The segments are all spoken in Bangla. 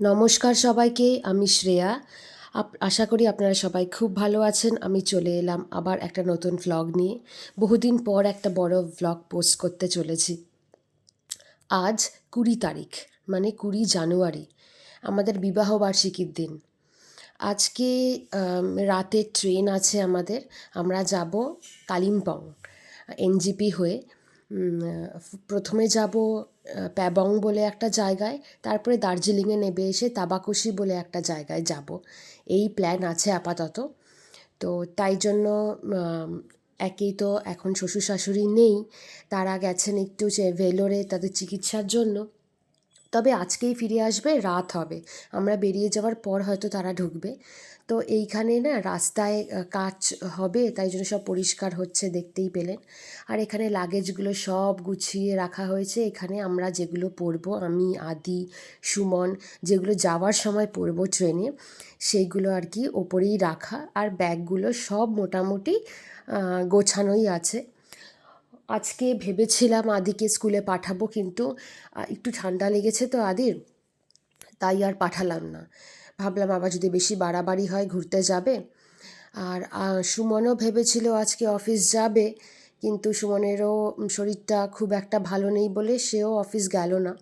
নমস্কার সবাইকে, আমি শ্রেয়া। আশা করি আপনারা সবাই খুব ভালো আছেন। আমি চলে এলাম আবার একটা নতুন ভ্লগ নিয়ে। বহুদিন পর একটা বড় ভ্লগ পোস্ট করতে চলেছি। আজ কুড়ি তারিখ মানে কুড়ি জানুয়ারি, আমাদের বিবাহ বার্ষিকীর দিন। আজকে রাতে ট্রেন আছে আমাদের। আমরা যাব কালিম্পং, এনজিপি হয়ে। প্রথমে যাব প্যাবং বলে একটা জায়গায়, তারপরে দার্জিলিংয়ে নেবে এসে তাবাকুশি বলে একটা জায়গায় যাব। এই প্ল্যান আছে আপাতত। তো তাই জন্য একেই তো এখন শ্বশুর শাশুড়ি নেই, তারা গেছেন একটু যে ভেলোরে তাদের চিকিৎসার জন্য। তবে আজকেই ফিরে আসবে, রাত হবে। আমরা বেরিয়ে যাওয়ার পর হয়তো তারা ঢুকবে। তো এইখানে না রাস্তায় কাজ হবে, তাই জন্য সব পরিষ্কার হচ্ছে, দেখতেই পেলেন। আর এখানে লাগেজগুলো সব গুছিয়ে রাখা হয়েছে। এখানে আমরা যেগুলো পরবো, আমি, আদি, সুমন, যেগুলো যাওয়ার সময় পরবো ট্রেনে, সেইগুলো আর কি ওপরেই রাখা। আর ব্যাগগুলো সব মোটামুটি গোছানোই আছে। আজকে ভেবেছিলাম আদিকে স্কুলে পাঠাবো, কিন্তু একটু ঠান্ডা লেগেছে তো আদির, তাই আর পাঠালাম না। ভাবলাম আবার যদি বেশি বাড়াবাড়ি হয় ঘুরতে যাবে। আর সুমনও ভেবেছিল আজকে অফিস যাবে, কিন্তু সুমনেরও শরীরটা খুব একটা ভালো নেই বলে সেও অফিস গেল না।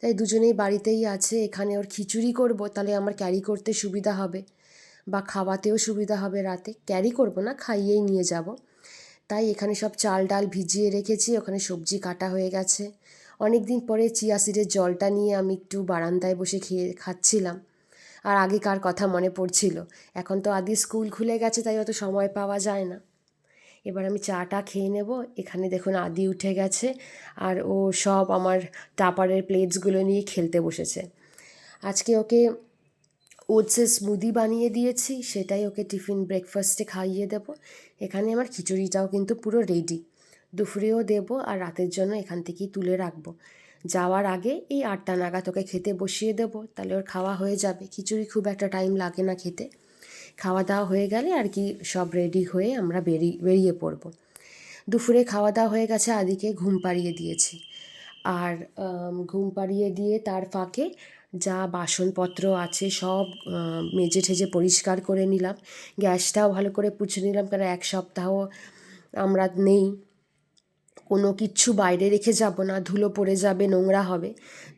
তাই দুজনেই বাড়িতেই আছে, এখানে ওর খিচুড়ি করব, তাহলে আমার ক্যারি করতে সুবিধা হবে। বা খাওয়াতেও সুবিধা হবে রাতে। ক্যারি করব না, খাইয়েই নিয়ে যাব। তাই এখানে সব চাল ডাল ভিজিয়ে রেখেছি, ওখানে সবজি কাটা হয়ে গেছে। অনেক দিন পরে চিয়া সিডের জলটা নিয়ে আমি একটু বারান্দায় বসে খেয়ে খাচ্ছিলাম। আর আগেকার কথা মনে পড়ছিল। এখন তো আদি স্কুল খুলে গেছে, তাই অত সময় পাওয়া যায় না। এবার আমি চাটা খেয়ে নেব। এখানে দেখুন আদি উঠে গেছে আর ও সব আমার টাপারের প্লেটসগুলো নিয়ে খেলতে বসেছে। আজকে ওকে ওটসের স্মুদি বানিয়ে দিয়েছি, সেটাই ওকে টিফিন ব্রেকফাস্টে খাইয়ে দেব। এখানে আমার খিচুড়িটাও কিন্তু পুরো রেডি দুপুরেও দেব আর রাতের জন্য এখান থেকেই তুলে রাখব। যাওয়ার আগে এই আটটা নাগাদ ওকে খেতে বসিয়ে দেবো, তাহলে ওর খাওয়া হয়ে যাবে। খিচুড়ি খুব একটা টাইম লাগে না খেতে। খাওয়া দাওয়া হয়ে গেলে আর কি সব রেডি হয়ে আমরা বেরিয়ে বেরিয়ে পড়ব। দুপুরে খাওয়া দাওয়া হয়ে গেছে, আদিকে ঘুম পাড়িয়ে দিয়েছি। আর ঘুম পাড়িয়ে দিয়ে তার ফাঁকে যা বাসনপত্র আছে সব মেজে ঠেজে পরিষ্কার করে নিলাম। গ্যাসটাও ভালো করে পুছে নিলাম কারণ এক সপ্তাহ আমরা নেই। কোনো কিচ্ছু বাইরে রেখে যাব না, ধুলো পড়ে যাবে, নোংরা হবে।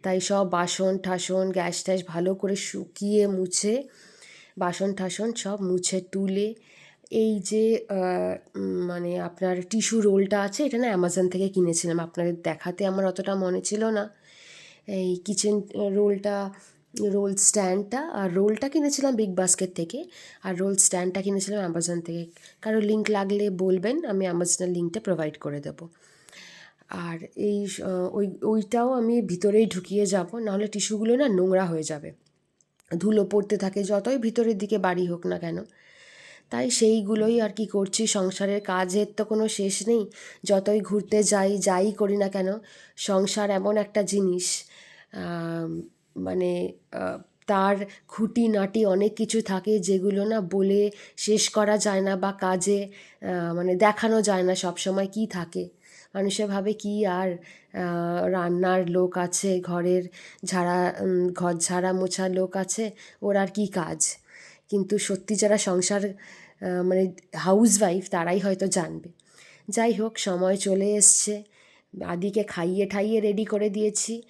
তাই সব বাসন ঠাসন, গ্যাস ট্যাস ভালো করে শুকিয়ে মুছে, বাসন ঠাসন সব মুছে তুলে, এই যে মানে আপনার টিস্যু রোলটা আছে, এটা না অ্যামাজন থেকে কিনেছিলাম। আপনাদের দেখাতে আমার অতটা মনে ছিল না। এই কিচেন রোলটা রোল স্ট্যান্ডটা আর রোলটা কিনেছিলাম বিগ বাস্কেট থেকে। আর রোল স্ট্যান্ডটা কিনেছিলাম অ্যামাজন থেকে। কারও লিঙ্ক লাগলে বলবেন, আমি অ্যামাজনের লিঙ্কটা প্রোভাইড করে দেবো। আর এই ওই, ওইটাও আমি ভিতরেই ঢুকিয়ে যাব, নাহলে টিস্যুগুলো না নোংরা হয়ে যাবে। ধুলো পড়তে থাকে, যতই ভিতরের দিকে বাড়ি হোক না কেন। তাই সেইগুলোই আর কি করছি। সংসারের কাজের তো কোনো শেষ নেই। যতই ঘুরতে যাই যাই করি না কেন, সংসার এমন একটা জিনিস মানে তার খুঁটি নাটি অনেক কিছু থাকে যেগুলো না বলে শেষ করা যায় না বা কাজে মানে দেখানো যায় না সব সময় কি থাকে। মানুষে ভাবে কি আর রান্নার লোক আছে, ঘরের ঝাড়া ঘর ঝাড়া মোছার লোক আছে, ওর আর কি কাজ। কিন্তু সত্যি যারা সংসার মানে হাউস ওয়াইফ তারাই হয়তো জানবে। যাই হোক, সময় চলে এসছে। আদিকে খাইয়ে ঠাইয়ে রেডি করে দিয়েছি।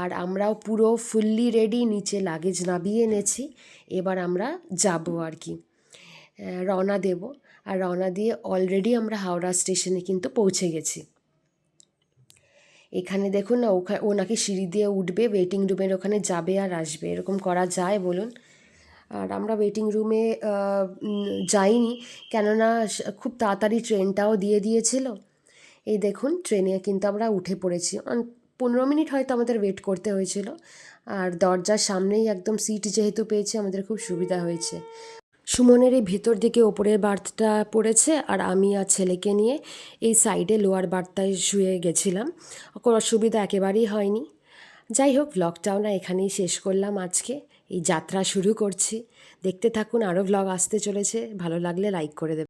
আর আমরাও পুরো ফুললি রেডি নিচে লাগেজ নামিয়ে এনেছি। এবার আমরা যাব আর কি। রওনা দেব। আর রওনা দিয়ে অলরেডি আমরা হাওড়া স্টেশনে কিন্তু পৌঁছে গেছি। এখানে দেখুন না, ওখা, ও নাকি সিঁড়ি দিয়ে উঠবে ওয়েটিং রুমের ওখানে যাবে আর আসবে। এরকম করা যায় বলুন। আর আমরা ওয়েটিং রুমে যাইনি। কেননা খুব তাড়াতাড়ি ট্রেনটাও দিয়ে দিয়েছিল। এই দেখুন ট্রেনে কিন্তু আমরা উঠে পড়েছি। পনেরো মিনিট হয়তো আমাদের ওয়েট করতে হয়েছিল। আর দরজার সামনেই একদম সিট যেহেতু পেয়েছি, আমাদের খুব সুবিধা হয়েছে। সুমনের এই ভেতর দিকে ওপরের বার্থটা পড়েছে আর আমি আর ছেলেকে নিয়ে এই সাইডে লোয়ার বার্থটায় শুয়ে গেছিলাম। কোনো অসুবিধা একেবারেই হয়নি। যাই হোক ব্লগটাও না এখানেই শেষ করলাম আজকে। এই যাত্রা শুরু করছি। দেখতে থাকুন, আরও ব্লগ আসতে চলেছে। ভালো লাগলে লাইক করে দেবেন।